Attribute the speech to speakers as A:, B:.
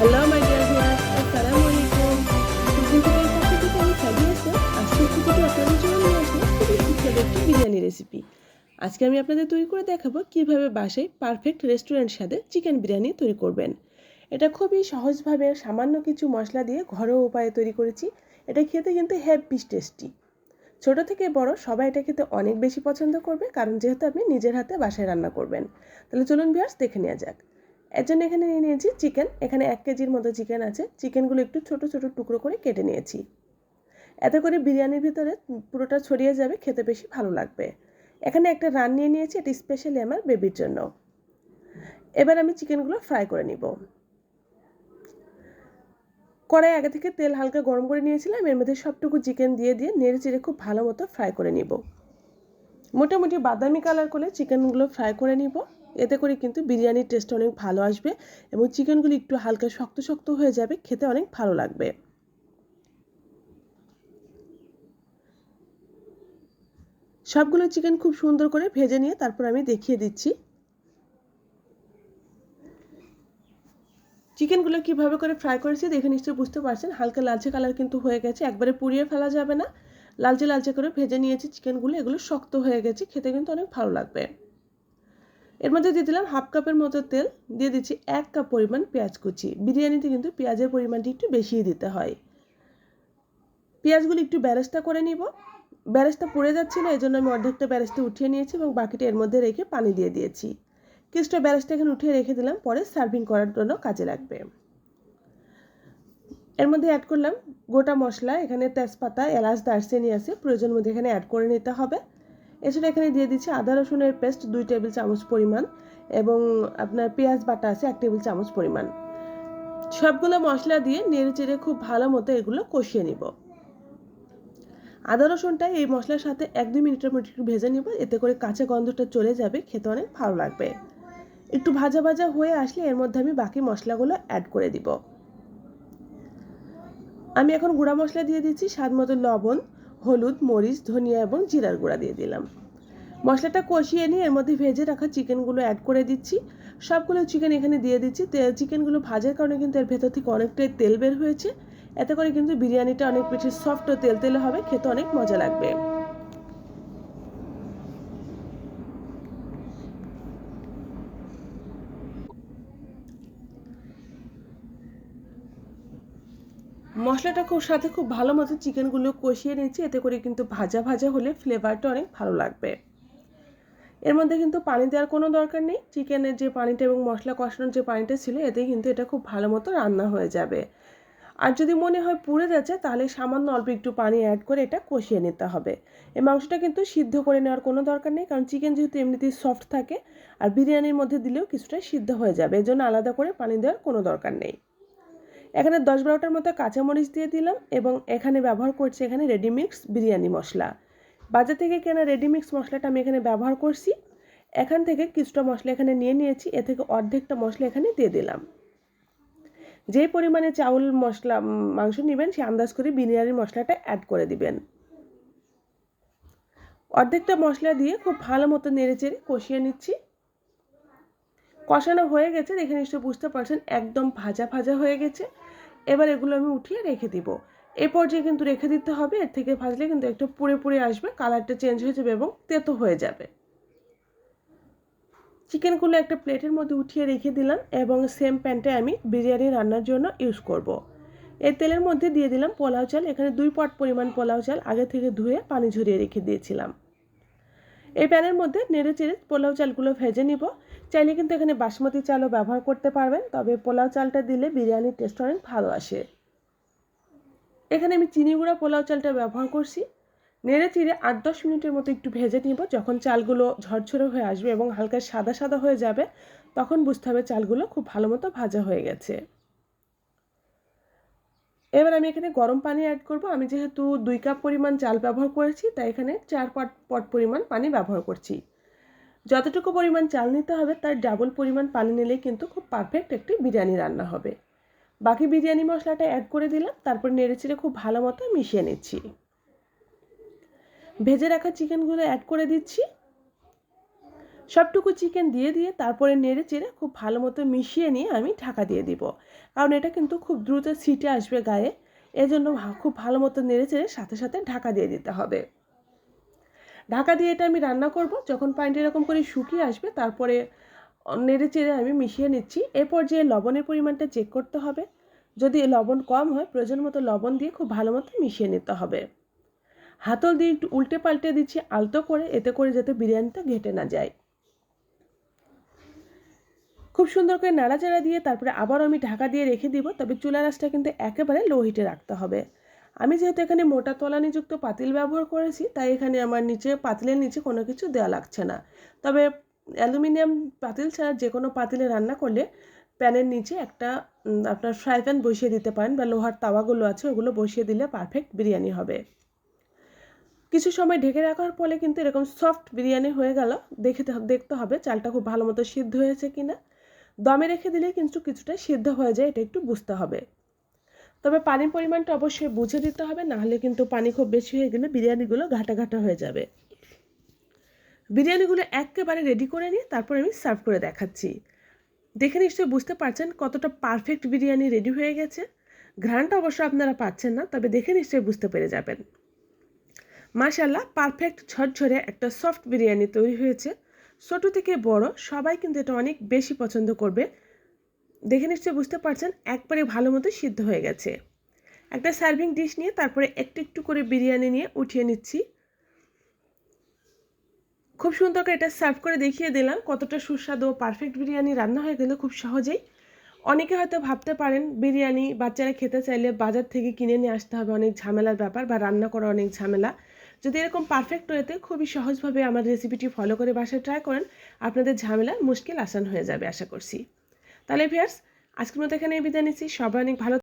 A: Hello my dear থেকে আমি সাজিয়ে আসলাম আজকে যদি আপনাদের জন্য একটি বিরিয়ানি রেসিপি আজকে আমি আপনাদের তৈরি করে দেখাবো কীভাবে বাসায় পারফেক্ট রেস্টুরেন্ট স্বাদে চিকেন বিরিয়ানি তৈরি করবেন। এটা খুবই সহজভাবে সামান্য কিছু মশলা দিয়ে ঘরোয়া উপায়ে তৈরি করেছি। এটা খেতে কিন্তু হ্যাপি টেস্টি ছোট থেকে বড় সবাই এটা খেতে অনেক বেশি পছন্দ করবে, কারণ যেহেতু আপনি নিজের হাতে বাসায় রান্না করবেন। তাহলে চলুন ভিউয়ার্স দেখে নেওয়া যাক। এর জন্য এখানে নিয়ে নিয়েছি চিকেন। এখানে এক কেজির মতো চিকেন আছে। চিকেনগুলো একটু ছোট ছোট টুকরো করে কেটে নিয়েছি। এতে করে বিরিয়ানির ভিতরে পুরোটা ছড়িয়ে যাবে, খেতে বেশি ভালো লাগবে। এখানে একটা রান নিয়ে নিয়েছি, এটা স্পেশালি আমার বেবির জন্য। এবার আমি চিকেনগুলো ফ্রাই করে নিব। কড়াই আগে থেকে তেল হালকা গরম করে নিয়েছিলাম। এর মধ্যে সবটুকু চিকেন দিয়ে দিয়ে নেড়ে চেড়ে খুব ভালো মতো ফ্রাই করে নিব। মোটামুটি বাদামি কালার করে চিকেনগুলো ফ্রাই করে নিব। এতে করে কিন্তু বিরিয়ানির টেস্ট অনেক ভালো আসবে এবং চিকেনগুলি একটু হালকা শক্ত শক্ত হয়ে যাবে, খেতে অনেক ভালো লাগবে। সবগুলো চিকেন খুব সুন্দর করে ভেজে নিয়ে তারপর আমি দেখিয়ে দিচ্ছি। চিকেনগুলো কীভাবে করে ফ্রাই করেছি দেখে নিশ্চয়ই বুঝতে পারছেন, হালকা লালচে কালার কিন্তু হয়ে গেছে, একবারে পুড়িয়ে ফেলা যাবে না। লালচে লালচে করে ভেজে নিয়েছি চিকেনগুলো এগুলো শক্ত হয়ে গেছে, খেতে কিন্তু অনেক ভালো লাগবে। এর মধ্যে দিয়ে দিলাম হাফ কাপের মতো তেল। দিয়ে দিচ্ছি এক কাপ পরিমাণ পেঁয়াজ কুচি। বিরিয়ানিতে কিন্তু পেঁয়াজের পরিমাণটি একটু বেশিই দিতে হয়। পেঁয়াজগুলি একটু ব্যারেস্তা করে নিব। ব্যারেস্তা পড়ে যাচ্ছিল এই জন্য আমি অর্ধেকটা ব্যারেস্তা উঠিয়ে নিয়েছি এবং বাকিটা এর মধ্যে রেখে পানি দিয়ে দিয়েছি। কিছুটা ব্যারেস্তা এখানে উঠিয়ে রেখে দিলাম, পরে সার্ভিং করার জন্য কাজে লাগবে। এর মধ্যে অ্যাড করলাম গোটা মশলা। এখানে তেজপাতা, এলাচ, দারচিনি আছে, প্রয়োজন মধ্যে এখানে অ্যাড করে নিতে হবে। এছাড়া এখানে দিয়ে দিচ্ছি আদা রসুনের পেস্ট দুই টেবিল চামচ পরিমাণ এবং আপনার পেঁয়াজ বাটা আছে এক টেবিল চামচ পরিমাণ। সবগুলো মশলা দিয়ে নেড়ে চেড়ে খুব ভালো মতো এগুলো কষিয়ে নিব। আদা রসুনটা এই মশলার সাথে এক দুই মিনিটের মধ্যে একটু ভেজে নিব, এতে করে কাঁচা গন্ধটা চলে যাবে, খেতে অনেক ভালো লাগবে। একটু ভাজা ভাজা হয়ে আসলে এর মধ্যে আমি বাকি মশলাগুলো অ্যাড করে দিব। আমি এখন গুঁড়া মশলা দিয়ে দিচ্ছি স্বাদ মতো লবণ হলুদ, মরিচ, ধনিয়া এবং জিরার গুঁড়া দিয়ে দিলাম। মশলাটা কষিয়ে নিয়ে এর মধ্যে ভেজে রাখা চিকেনগুলো অ্যাড করে দিচ্ছি। সবগুলো চিকেন এখানে দিয়ে দিচ্ছি। চিকেনগুলো ভাজার কারণে কিন্তু এর ভেতর থেকে অনেকটাই তেল বের হয়েছে। এতে করে কিন্তু বিরিয়ানিটা অনেক বেশি সফট ও তেল তেলে হবে, খেতে অনেক মজা লাগবে। মশলাটা খুব সাথে খুব ভালো মতো চিকেনগুলো কষিয়ে নিয়েছি। এতে করে কিন্তু ভাজা ভাজা হলে ফ্লেভারটা অনেক ভালো লাগবে। এর মধ্যে কিন্তু পানি দেওয়ার কোনো দরকার নেই। চিকেনের যে পানিটা এবং মশলা কষানোর যে পানিটা ছিল এতেই কিন্তু এটা খুব ভালো মতো রান্না হয়ে যাবে। আর যদি মনে হয় পুড়ে যাচ্ছে, তাহলে সামান্য অল্প একটু পানি অ্যাড করে এটা কষিয়ে নিতে হবে। এই মাংসটা কিন্তু সিদ্ধ করে নেওয়ার কোনো দরকার নেই, কারণ চিকেন যেহেতু এমনিতেই সফট থাকে, আর বিরিয়ানির মধ্যে দিলেও কিছুটা সিদ্ধ হয়ে যাবে। এজন্য আলাদা করে পানি দেওয়ার কোনো দরকার নেই। এখানে দশ বারোটার মতো কাঁচামরিচ দিয়ে দিলাম এবং এখানে ব্যবহার করছি এখানে রেডিমিক্স বিরিয়ানি মশলা। বাজার থেকে কেনা রেডিমিক্স মশলাটা আমি এখানে ব্যবহার করছি। এখান থেকে কিছুটা মশলা এখানে নিয়ে নিয়েছি, এ থেকে অর্ধেকটা মশলা এখানে দিয়ে দিলাম। যে পরিমাণে চাউল মশলা মাংস নেবেন, সে আন্দাজ করে বিরিয়ানির মশলাটা অ্যাড করে দিবেন। অর্ধেকটা মশলা দিয়ে খুব ভালো মতো নেড়ে চেড়ে কষিয়ে নিচ্ছি। কষানো হয়ে গেছে, দেখে নিশ্চয়ই বুঝতে পারছেন, একদম ভাজা ভাজা হয়ে গেছে। এবার এগুলো আমি উঠিয়ে রেখে দিব। এই পর্যায়ে কিন্তু রেখে দিতে হবে, এর থেকে ভাজলে কিন্তু একটু পুড়ে পুড়ে আসবে, কালারটা চেঞ্জ হয়ে যাবে এবং তেতো হয়ে যাবে। চিকেনগুলো একটা প্লেটের মধ্যে উঠিয়ে রেখে দিলাম এবং সেম প্যানটা আমি বিরিয়ানি রান্নার জন্য ইউজ করব। এই তেলের মধ্যে দিয়ে দিলাম পোলাও চাল, এখানে দুই পট পরিমাণ পোলাও চাল আগে থেকে ধুয়ে পানি ঝরিয়ে রেখে দিয়েছিলাম। এই প্যানের মধ্যে নেড়ে চেড়ে পোলাও চালগুলো ভেজে নিব। চাইলে কিন্তু এখানে বাসমতি চালও ব্যবহার করতে পারবেন, তবে পোলাও চালটা দিলে বিরিয়ানির টেস্ট অনেক ভালো আসে। এখানে আমি চিনি গুঁড়া পোলাও চালটা ব্যবহার করছি। নেড়ে চিড়ে আট দশ মিনিটের মতো একটু ভেজে নিব। যখন চালগুলো ঝরঝরে হয়ে আসবে এবং হালকা সাদা সাদা হয়ে যাবে, তখন বুঝতে হবে চালগুলো খুব ভালো মতো ভাজা হয়ে গেছে। এবার আমি এখানে গরম পানি অ্যাড করব। আমি যেহেতু দুই কাপ পরিমাণ চাল ব্যবহার করেছি, তাই এখানে চার পট পট পরিমাণ পানি ব্যবহার করছি। যতটুকু পরিমাণ চাল নিতে হবে, তার ডাবল পরিমাণ পানি নিলে কিন্তু খুব পারফেক্ট একটি বিরিয়ানি রান্না হবে। বাকি বিরিয়ানি মশলাটা অ্যাড করে দিলাম, তারপর নেড়েচেড়ে খুব ভালো মতো মিশিয়ে নিচ্ছি। ভেজে রাখা চিকেনগুলো অ্যাড করে দিচ্ছি। সবটুকু চিকেন দিয়ে দিয়ে তারপরে নেড়ে চেড়ে খুব ভালো মতো মিশিয়ে নিয়ে আমি ঢাকা দিয়ে দিব। কারণ এটা কিন্তু খুব দ্রুত ছিটে আসবে গায়ে। এজন্য খুব ভালো মতো নেড়ে চেড়ে সাথে সাথে ঢাকা দিয়ে দিতে হবে। ঢাকা দিয়ে এটা আমি রান্না করব। যখন পানিটা এরকম করে শুকিয়ে আসবে, তারপরে নেড়ে চেড়ে আমি মিশিয়ে নিচ্ছি। এরপর পর্যায়ে লবণের পরিমাণটা চেক করতে হবে। যদি লবণ কম হয়, প্রয়োজন মতো লবণ দিয়ে খুব ভালো মতো মিশিয়ে নিতে হবে। হাতল দিয়ে একটু উল্টে পাল্টে দিচ্ছি আলতো করে, এতে করে যাতে বিরিয়ানিটা ঘেটে না যায়। খুব সুন্দর করে নাড়াচাড়া দিয়ে তারপরে আবার আমি ঢাকা দিয়ে রেখে দিব, তবে চুলা রাসটা কিন্তু একেবারে লো হিটে রাখতে হবে। আমি যেহেতু এখানে মোটা তলানিযুক্ত পাতিল ব্যবহার করেছি, তাই এখানে আমার নিচে, পাতিলের নিচে কোনো কিছু দেওয়া লাগছে না। তবে অ্যালুমিনিয়াম পাতিল ছাড়া যে কোনো পাতিলে রান্না করলে প্যানের নিচে একটা আপনার ফ্রাই প্যান বসিয়ে দিতে পারেন বা লোহার তাওয়াগুলো আছে, ওগুলো বসিয়ে দিলে পারফেক্ট বিরিয়ানি হবে। কিছু সময় ঢেকে রাখার ফলে কিন্তু এরকম সফট বিরিয়ানি হয়ে গেল। দেখে দেখতে হবে চালটা খুব ভালো মতো সিদ্ধ হয়েছে কিনা। দমে রেখে দিলে কিন্তু কিছুটা সিদ্ধ হয়ে যায়, এটা একটু বুঝতে হবে। তবে পানির পরিমাণটা অবশ্যই বুঝে দিতে হবে, নাহলে কিন্তু পানি খুব বেশি হয়ে গেলে বিরিয়ানিগুলো ঘাটা ঘাটা হয়ে যাবে। বিরিয়ানিগুলো একেবারে রেডি করে নিয়ে তারপর আমি সার্ভ করে দেখাচ্ছি। দেখে নিশ্চয়ই বুঝতে পারছেন কতটা পারফেক্ট বিরিয়ানি রেডি হয়ে গেছে। ঘ্রাণটা অবশ্য আপনারা পাচ্ছেন না, তবে দেখে নিশ্চয়ই বুঝতে পেরে যাবেন। মাশাল্লাহ পারফেক্ট ঝরঝরে একটা সফট বিরিয়ানি তৈরি হয়েছে। ছোট থেকে বড় সবাই কিন্তু এটা অনেক বেশি পছন্দ করবে। দেখে নিশ্চয়ই বুঝতে পারছেন, একবারে ভালো মতো সিদ্ধ হয়ে গেছে। একটা সার্ভিং ডিশ নিয়ে তারপরে একটু একটু করে বিরিয়ানি নিয়ে উঠিয়ে নিচ্ছি। খুব সুন্দর করে এটা সার্ভ করে দেখিয়ে দিলাম, কতটা সুস্বাদু, পারফেক্ট বিরিয়ানি রান্না হয়ে গেলে খুব সহজেই। অনেকে হয়তো ভাবতে পারেন, বিরিয়ানি বাচ্চারা খেতে চাইলে বাজার থেকে কিনে নিয়ে আসতে হবে, অনেক ঝামেলার ব্যাপার বা রান্না করা অনেক ঝামেলা। যদি এরকম পারফেক্ট ওয়েতে খুবই সহজভাবে আমার রেসিপিটি ফলো করে বাসায় ট্রাই করেন, আপনাদের ঝামেলা মুশকিল আসান হয়ে যাবে, আশা করছি। তাহলে ভিয়ার্স আজকের মতো এখানে বিদায় নিচ্ছি। সবাই অনেক ভালো